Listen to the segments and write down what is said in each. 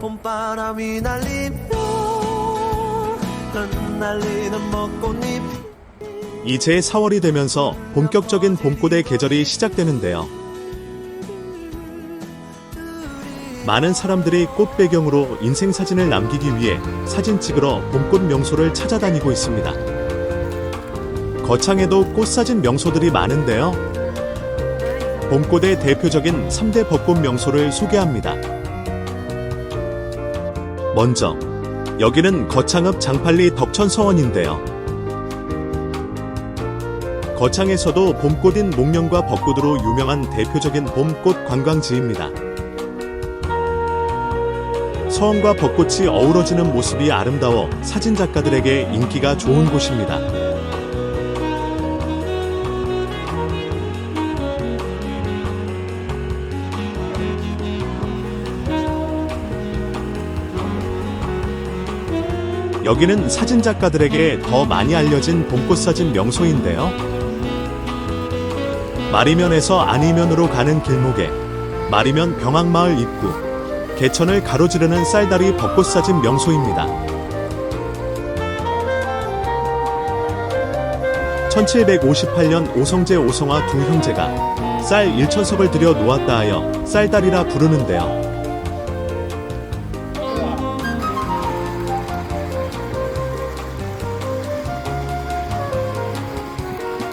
봄바람이 날리며 흩날리는 벚꽃잎 이제 4월이 되면서 본격적인 봄꽃의 계절이 시작되는데요. 많은 사람들이 꽃 배경으로 인생 사진을 남기기 위해 사진 찍으러 봄꽃 명소를 찾아다니고 있습니다. 거창에도 꽃사진 명소들이 많은데요. 봄꽃의 대표적인 3대 벚꽃 명소를 소개합니다. 먼저, 여기는 거창읍 장팔리 덕천서원인데요. 거창에서도 봄꽃인 목련과 벚꽃으로 유명한 대표적인 봄꽃 관광지입니다. 서원과 벚꽃이 어우러지는 모습이 아름다워 사진작가들에게 인기가 좋은 곳입니다. 여기는 사진작가들에게 더 많이 알려진 봄꽃 사진 명소인데요. 마리면에서 안이면으로 가는 길목에 마리면 병학마을 입구, 개천을 가로지르는 쌀다리 벚꽃 사진 명소입니다. 1758년 오성재 오성화 두 형제가 쌀 1천석을 들여 놓았다 하여 쌀다리라 부르는데요.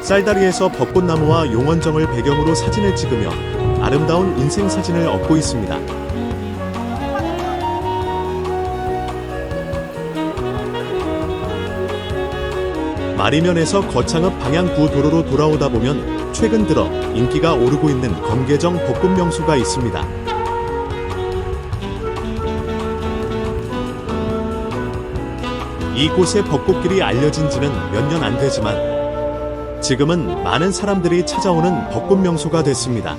쌀다리에서 벚꽃나무와 용원정을 배경으로 사진을 찍으며 아름다운 인생 사진을 얻고 있습니다. 마리면에서 거창읍 방향 구도로로 돌아오다 보면 최근 들어 인기가 오르고 있는 검계정 벚꽃 명소가 있습니다. 이곳의 벚꽃길이 알려진 지는 몇 년 안 되지만 지금은 많은 사람들이 찾아오는 벚꽃 명소가 됐습니다.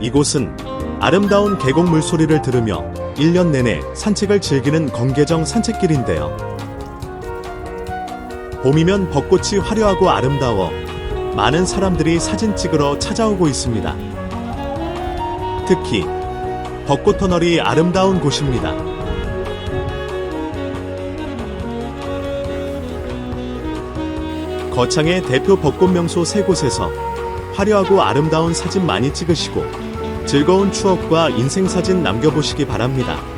이곳은 아름다운 계곡 물소리를 들으며 1년 내내 산책을 즐기는 건계정 산책길인데요. 봄이면 벚꽃이 화려하고 아름다워 많은 사람들이 사진 찍으러 찾아오고 있습니다. 특히 벚꽃 터널이 아름다운 곳입니다. 거창의 대표 벚꽃 명소 세 곳에서 화려하고 아름다운 사진 많이 찍으시고 즐거운 추억과 인생 사진 남겨보시기 바랍니다.